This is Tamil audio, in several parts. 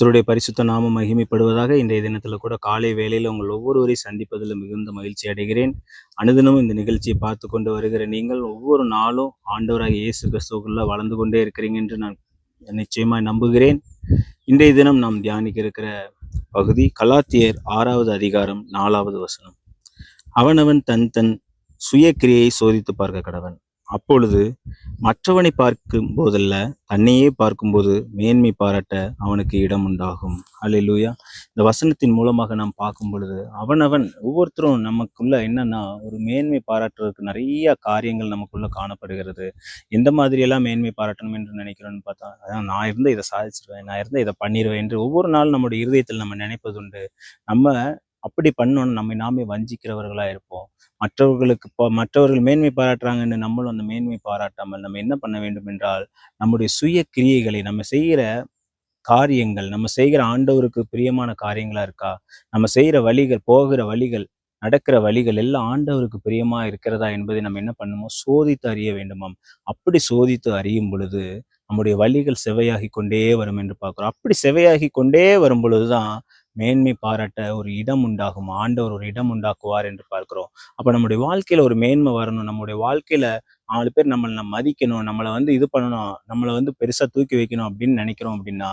கர்த்தருடைய பரிசுத்த நாமம் மகிமைப்படுவதாக இன்றைய தினத்தில் கூட காலை வேளையில் உங்கள் ஒவ்வொருவரையும் சந்திப்பதில் மிகுந்த மகிழ்ச்சி அடைகிறேன். அனுதினமும் இந்த நிகழ்ச்சியை பார்த்து கொண்டு வருகிற நீங்கள் ஒவ்வொரு நாளும் ஆண்டவராக இயேசு கிறிஸ்துவுக்குள்ள வளர்ந்து கொண்டே இருக்கிறீங்க என்று நான் நிச்சயமாக நம்புகிறேன். இன்றைய தினம் நாம் தியானிக்க இருக்கிற பகுதி கலாத்தியர் ஆறாவது அதிகாரம் நாலாவது வசனம். அவனவன் தன் தன் சுய கிரியை சோதித்து பார்க்க கடவன். அப்பொழுது மற்றவனை பார்க்கும் போதல்ல தன்னையே பார்க்கும்போது மேன்மை பாராட்ட அவனுக்கு இடம் உண்டாகும். அல்லேலூயா இந்த வசனத்தின் மூலமாக நாம் பார்க்கும் பொழுது அவனவன் ஒவ்வொருத்தரும் நமக்குள்ள என்னன்னா ஒரு மேன்மை பாராட்டுறதுக்கு நிறைய காரியங்கள் நமக்குள்ள காணப்படுகிறது. எந்த மாதிரியெல்லாம் மேன்மை பாராட்டணும் என்று நினைக்கிறோன்னு பார்த்தா அதான் நான் இருந்து இதை சாதிச்சிருவேன் நான் இருந்து இதை பண்ணிடுவேன் என்று ஒவ்வொரு நாளும் நம்முடைய இருதயத்தில் நம்ம நினைப்பதுண்டு. நம்ம அப்படி பண்ணணும் நம்மை நாமே வஞ்சிக்கிறவர்களா இருப்போம். மற்றவர்களுக்கு மற்றவர்கள் மேன்மை பாராட்டுறாங்கன்னு நம்மளும் அந்த மேன்மை பாராட்டாமல் நம்ம என்ன பண்ண வேண்டும் என்றால் நம்முடைய சுய கிரியைகளை நம்ம செய்கிற காரியங்கள் நம்ம செய்கிற ஆண்டவருக்கு பிரியமான காரியங்களா இருக்கா? நம்ம செய்கிற வழிகள் போகிற வழிகள் நடக்கிற வழிகள் எல்லாம் ஆண்டவருக்கு பிரியமா இருக்கிறதா என்பதை நம்ம என்ன பண்ணுமோ சோதித்து அறிய வேண்டுமாம். அப்படி சோதித்து அறியும் பொழுது நம்முடைய வழிகள் செவையாகி கொண்டே வரும் என்று பார்க்கிறோம். அப்படி செவையாகி கொண்டே வரும் பொழுதுதான் மேன்மை பாராட்ட ஒரு இடம் உண்டாகும். ஆண்டவர் ஒரு இடம் உண்டாக்குவார் என்று பார்க்கிறோம். அப்ப நம்முடைய வாழ்க்கையில ஒரு மேன்மை வரணும். நம்முடைய வாழ்க்கையில நாலு பேர் நம்மளை நம்ம மதிக்கணும் நம்மளை வந்து இது பண்ணணும் நம்மளை வந்து பெருசா தூக்கி வைக்கணும் அப்படின்னு நினைக்கிறோம் அப்படின்னா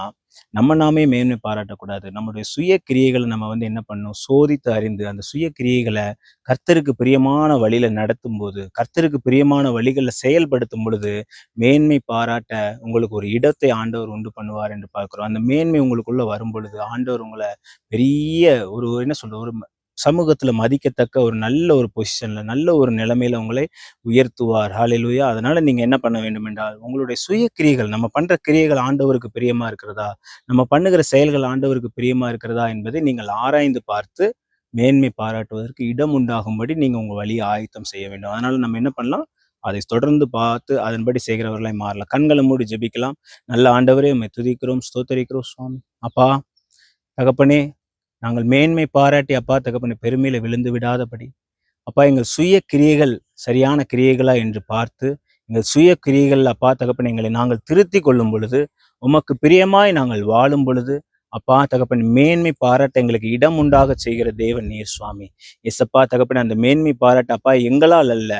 நம்ம நாமே மேன்மை பாராட்டக்கூடாது. நம்மளுடைய சுய கிரியைகளை நம்ம வந்து என்ன பண்ணணும்? சோதித்து அறிந்து அந்த சுய கிரியைகளை கர்த்தருக்கு பிரியமான வழியில நடத்தும் போது கர்த்தருக்கு பிரியமான வழிகளில் செயல்படுத்தும் பொழுது மேன்மை பாராட்ட உங்களுக்கு ஒரு இடத்தை ஆண்டவர் உண்டு பண்ணுவார் என்று பார்க்கிறோம். அந்த மேன்மை உங்களுக்குள்ள வரும் பொழுது ஆண்டவர் உங்களை பெரிய ஒரு என்ன சொல்ற ஒரு சமூகத்துல மதிக்கத்தக்க ஒரு நல்ல ஒரு பொசிஷன்ல நல்ல ஒரு நிலைமையில உங்களை உயர்த்துவார். ஹalleluya அதனால நீங்க என்ன பண்ண வேண்டும் என்றால் உங்களுடைய சுய கிரியைகள் நம்ம பண்ற கிரியைகள் ஆண்டவருக்கு பிரியமா இருக்கிறதா? நம்ம பண்ணுகிற செயல்கள் ஆண்டவருக்கு பிரியமா இருக்கிறதா என்பதை நீங்கள் ஆராய்ந்து பார்த்து மேன்மை பாராட்டுவதற்கு இடம் உண்டாகும்படி நீங்கள் உங்கள் வழியை ஆயத்தம் செய்ய வேண்டும். அதனால் நம்ம என்ன பண்ணலாம்? அதை தொடர்ந்து பார்த்து அதன்படி செய்கிறவர்களாய் மாறலாம். கண்களை மூடி ஜெபிக்கலாம். நல்ல ஆண்டவரே உண்மை துதிக்கிறோம் ஸ்தோத்தரிக்கிறோம் சுவாமி. அப்பா தகப்பனே நாங்கள் மேன்மை பாராட்டி அப்பா தகப்பனை பெருமையில் விழுந்து விடாதபடி. அப்பா எங்கள் சுய கிரியைகள் சரியான கிரியைகளா என்று பார்த்து எங்கள் சுய கிரியைகள் அப்பா தகப்பனை எங்களை நாங்கள் திருத்தி கொள்ளும் பொழுது உமக்கு பிரியமாய் நாங்கள் வாழும் பொழுது அப்பா தகப்பன் மேன்மை பாராட்ட எங்களுக்கு இடம் உண்டாக செய்கிற தேவன் நீர் சுவாமி. எஸ் அப்பா தகப்பன் அந்த மேன்மை பாராட்ட அப்பா எங்களால் அல்ல.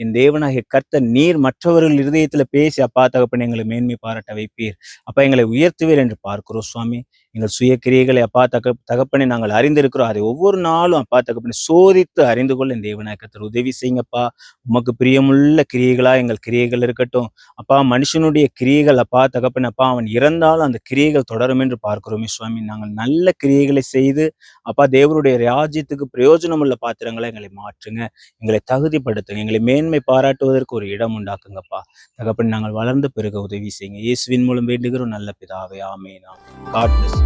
என் தேவனாகிய கர்த்த நீர் மற்றவர்கள் இருதயத்தில் பேசி அப்பா தகப்பன் எங்களை மேன்மை பாராட்ட வைப்பீர். அப்பா எங்களை உயர்த்துவீர் என்று பார்க்கிறோம் சுவாமி. எங்கள் சுய கிரியைகளை அப்பா தக தகப்பனை நாங்கள் அறிந்திருக்கிறோம். அதை ஒவ்வொரு நாளும் அப்பா தகப்பனை சோதித்து அறிந்து கொள்ள இந்த தேவனாய் உதவி செய்யுங்கப்பா. உமக்கு பிரியமுள்ள கிரியைகளா எங்கள் கிரியைகள் இருக்கட்டும். அப்பா மனுஷனுடைய கிரியைகள் அப்பா தகப்பன் அப்பா அவன் இறந்தாலும் அந்த கிரியைகள் தொடரும் என்று பார்க்கிறோமே சுவாமி. நாங்கள் நல்ல கிரியைகளை செய்து அப்பா தேவருடைய ராஜ்யத்துக்கு பிரயோஜனமுள்ள பாத்திரங்களை எங்களை மாற்றுங்க. எங்களை தகுதிப்படுத்துங்க. எங்களை மேன்மை பாராட்டுவதற்கு ஒரு இடம் உண்டாக்குங்கப்பா. தகப்பன் நாங்கள் வளர்ந்து பெருக உதவி செய்யுங்க. இயேசுவின் மூலம் வேண்டுகிறோம். நல்ல பிதாவே ஆமேனா காட் பிளஸ்